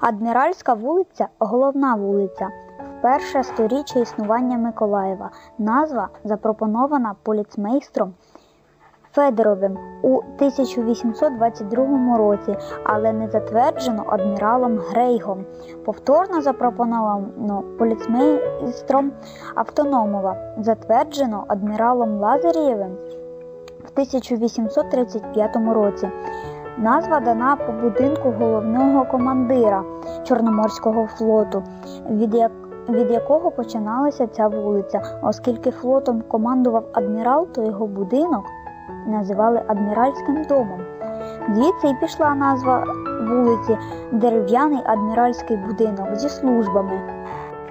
Адміральська вулиця головна вулиця. Перше сторіччя існування Миколаєва. Назва запропонована поліцмейстром Федоровим у 1822 році, але не затверджено адміралом Грейгом. Повторно запропоновано поліцмейстром Автономова, затверджено адміралом Лазарєвим в 1835 році. Назва дана по будинку головного командира Чорноморського флоту, від, як, від якого починалася ця вулиця, оскільки флотом командував адмірал, то його будинок називали адміральським домом. Звідси й пішла назва вулиці Дерев'яний адміральський будинок зі службами.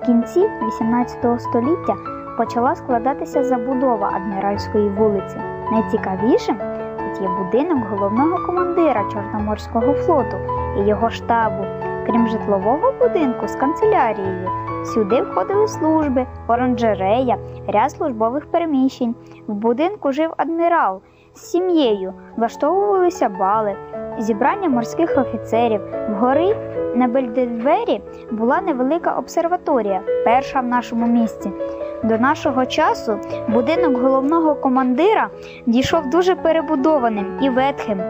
В кінці XVIII століття почала складатися забудова адміральської вулиці. Найцікавішим тут є будинок головного командира Чорноморського флоту і його штабу. Крім житлового будинку з канцелярією, сюди входили служби, оранжерея, ряд службових переміщень. В будинку жив адмірал з сім'єю, влаштовувалися бали, зібрання морських офіцерів. Вгори на Бельдельвері була невелика обсерваторія, перша в нашому місті. До нашого часу будинок головного командира дійшов дуже перебудованим і ветхим.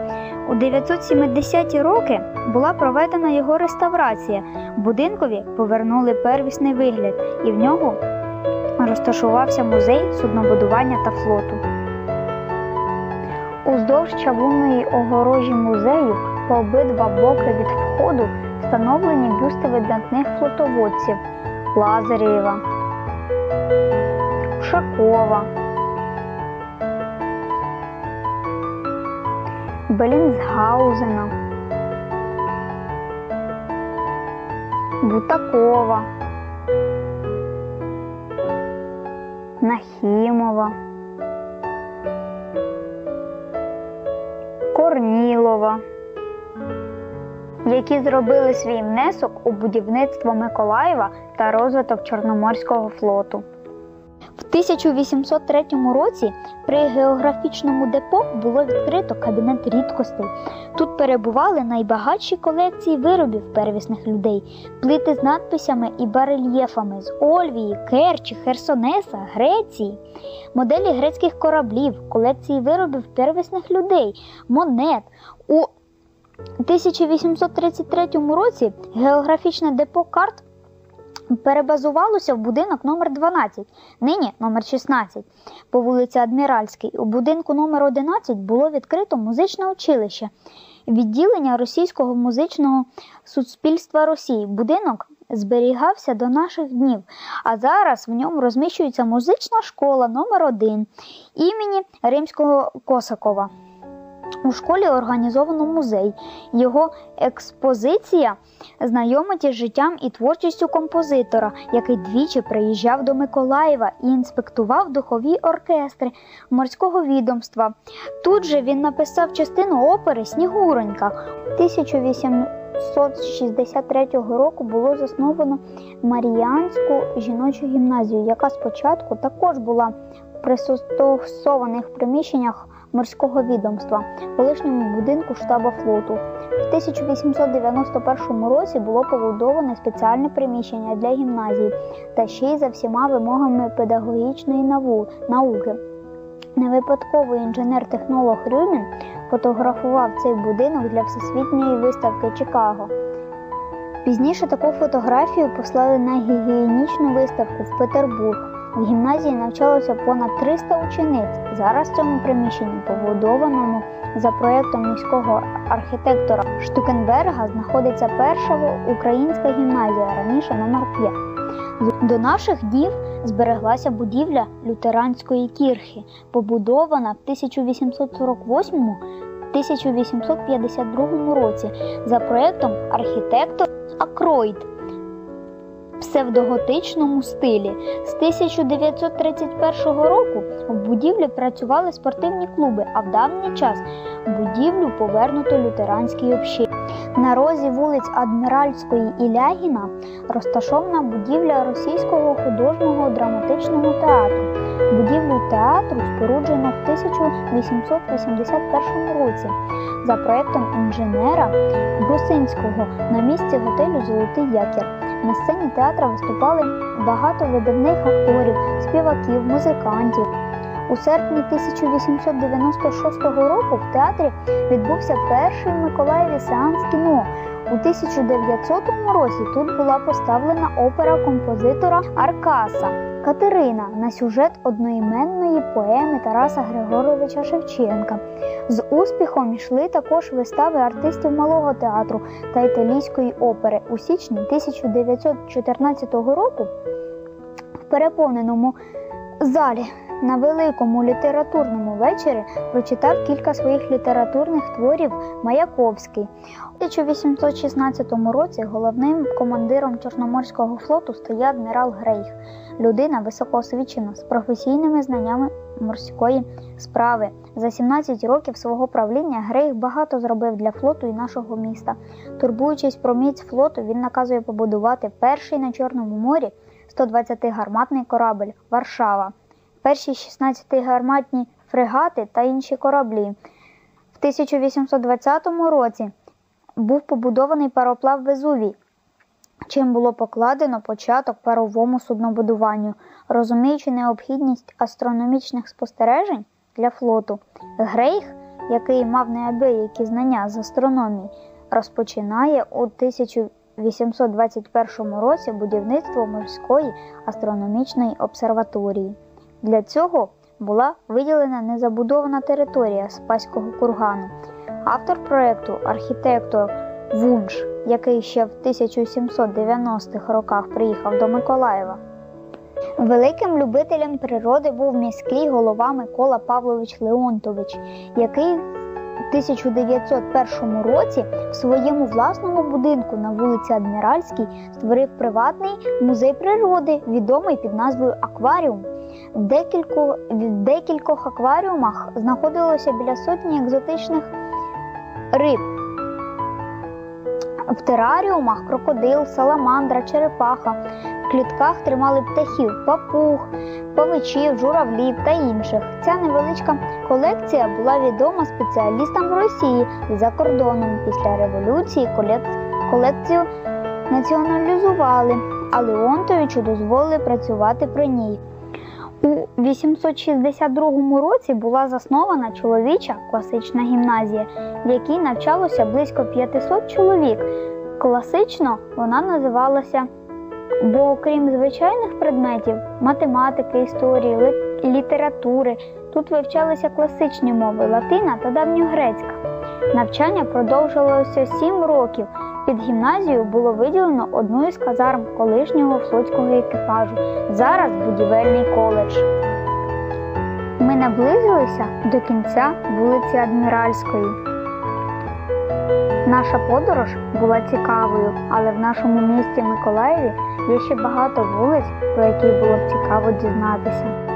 У 970-ті роки була проведена його реставрація. Будинкові повернули первісний вигляд, і в нього розташувався музей суднобудування та флоту. Уздовж чавунної огорожі музею по обидва боки від входу встановлені бюсти видатних флотоводців Лазарєва, Ушакова, Белінсгаузена, Бутакова, Нахімова, Корнілова, які зробили свій внесок у будівництво Миколаєва та розвиток Чорноморського флоту. В 1803 році при географічному депо було відкрито кабінет рідкостей. Тут перебували найбагатші колекції виробів первісних людей, плити з надписями і барельєфами з Ольвії, Керчі, Херсонеса, Греції, моделі грецьких кораблів, колекції виробів первісних людей, монет. У 1833 році географічне депо карт перебазувалося в будинок номер 12 нині номер 16 по вулиці Адміральській. У будинку номер 11 було відкрито музичне училище, відділення Російського музичного суспільства Росії. Будинок зберігався до наших днів, а зараз в ньому розміщується музична школа номер 1 імені Римського Косакова. У школі організовано музей. Його експозиція знайомить із життям і творчістю композитора, який двічі приїжджав до Миколаєва і інспектував духові оркестри морського відомства. Тут же він написав частину опери Снігуронька. 1863 року було засновано Маріянську жіночу гімназію, яка спочатку також була в пристосованих приміщеннях морського відомства, колишньому будинку штабу флоту. В 1891 році було побудоване спеціальне приміщення для гімназії та ще й за всіма вимогами педагогічної науки. Невипадковий інженер-технолог Рюмін фотографував цей будинок для всесвітньої виставки Чикаго. Пізніше таку фотографію послали на гігієнічну виставку в Петербург. В гімназії навчалося понад 300 учениць. Зараз в цьому приміщенні, побудованому за проєктом міського архітектора Штукенберга, знаходиться перша українська гімназія, раніше номер 5. До наших днів збереглася будівля лютеранської кірхи, побудована в 1848-1852 році за проєктом архітектора Акроїд псевдоготичному стилі. З 1931 року в будівлі працювали спортивні клуби, а в давній час будівлю повернуто лютеранській общині. На розі вулиць Адміральської і Лягіна розташована будівля Російського художнього драматичного театру. Будівлю театру споруджено в 1881 році за проектом інженера Брусинського на місці готелю Золотий Якір. На сцені театра виступали багато видатних акторів, співаків, музикантів. У серпні 1896 року в театрі відбувся перший Миколаєві сеанс кіно. У 1900 році тут була поставлена опера композитора Аркаса Катерина на сюжет одноіменної поеми Тараса Григоровича Шевченка. З успіхом йшли також вистави артистів малого театру та італійської опери. У січні 1914 року в переповненому залі на великому літературному вечорі прочитав кілька своїх літературних творів Маяковський. У 1816 році головним командиром Чорноморського флоту стає адмірал Грейх, людина високоосвічена з професійними знаннями морської справи. За 17 років свого правління Грейх багато зробив для флоту і нашого міста. Турбуючись про міць флоту, він наказує побудувати перший на Чорному морі 120-гарматний корабль Варшава перші 16-гарматні фрегати та інші кораблі. В 1820 році був побудований пароплав Везувій, чим було покладено початок паровому суднобудуванню, розуміючи необхідність астрономічних спостережень для флоту. Грейх, який мав неабиякі знання з астрономії, розпочинає у 1821 році будівництво морської астрономічної обсерваторії. Для цього була виділена незабудована територія Спаського кургану. Автор проєкту архітектор Вунш, який ще в 1790-х роках приїхав до Миколаєва. Великим любителем природи був міський голова Микола Павлович Леонтович, який в 1901 році в своєму власному будинку на вулиці Адміральській створив приватний музей природи, відомий під назвою Акваріум. В в декількох акваріумах знаходилося біля сотні екзотичних риб. В тераріумах крокодил, саламандра, черепаха. В клітках тримали птахів, папуг, павичів, журавлів та інших. Ця невеличка колекція була відома спеціалістам в Росії за кордоном. Після революції колекцію націоналізували, а Леонтовичу дозволили працювати при ній. У 862 році була заснована чоловіча класична гімназія, в якій навчалося близько 500 чоловік. Класично вона називалася, бо окрім звичайних предметів математики, історії, літератури, тут вивчалися класичні мови латина та давньогрецька. Навчання продовжилося 7 років. Під гімназію було виділено одну із казарм колишнього флотського екіпажу, зараз будівельний коледж. Ми наблизилися до кінця вулиці Адміральської. Наша подорож була цікавою, але в нашому місті Миколаєві є ще багато вулиць, про які було б цікаво дізнатися.